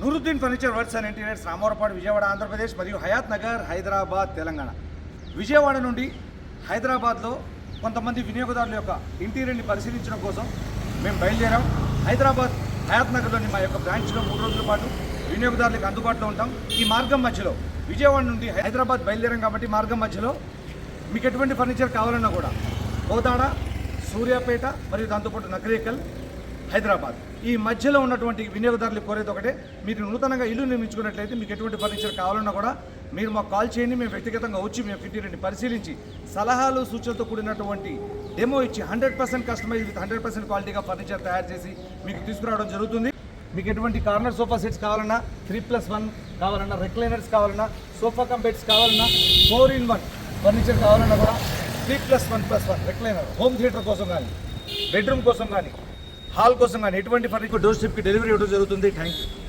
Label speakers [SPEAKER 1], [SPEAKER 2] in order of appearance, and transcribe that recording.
[SPEAKER 1] Nooruddin furniture works and interiors Ramavarappadu Vijayawada Andhra Pradesh మరియు హయాత్ నగర్ హైదరాబాద్ తెలంగాణ. విజయవాడ నుండి హైదరాబాద్లో కొంతమంది వినియోగదారుల యొక్క ఇంటీరియర్ని పరిశీలించడం కోసం మేము బయలుదేరాం. హైదరాబాద్ హయాత్ నగర్లోని మా యొక్క బ్రాంచ్లో మూడు రోజుల పాటు వినియోగదారులకు అందుబాటులో ఉంటాం. ఈ మార్గం మధ్యలో విజయవాడ నుండి హైదరాబాద్ బయలుదేరాం కాబట్టి మార్గం మధ్యలో మీకు ఎటువంటి ఫర్నిచర్ కావాలన్నా కూడా కోదాడ సూర్యాపేట మరియు దాంతోపాటు నగరేకల్ హైదరాబాద్. ఈ మధ్యలో ఉన్నటువంటి వినియోగదారులు కోరేది ఒకటే మీరు నూతనంగా ఇల్లు నిర్మించుకున్నట్లయితే మీకు ఎటువంటి ఫర్నిచర్ కావాలన్నా కూడా మీరు మాకు కాల్ చేయండి మేము వ్యక్తిగతంగా వచ్చి మేము ఇంటీరియర్ని పరిశీలించి సలహాలు సూచనలతో కూడినటువంటి డెమో ఇచ్చి hundred percent customise with hundred percent క్వాలిటీగా ఫర్నిచర్ తయారు చేసి మీకు తీసుకురావడం జరుగుతుంది. మీకు ఎటువంటి కార్నర్ సోఫా సెట్స్ కావాలన్నా త్రీ ప్లస్ వన్ కావాలన్నా రెక్లైనర్స్ కావాలన్నా సోఫా కమ్ బెడ్స్ కావాలన్నా ఫోర్ ఇన్ వన్ ఫర్నిచర్ కావాలన్నా కూడా three plus one plus one recliner home theatre కోసం కానీ బెడ్రూమ్ కోసం కానీ హాల్ కోసం కానీ ఎటువంటి ఫర్నిచర్ డోర్ స్టెప్కి డెలివరీ ఇవ్వడం జరుగుతుంది. Thank you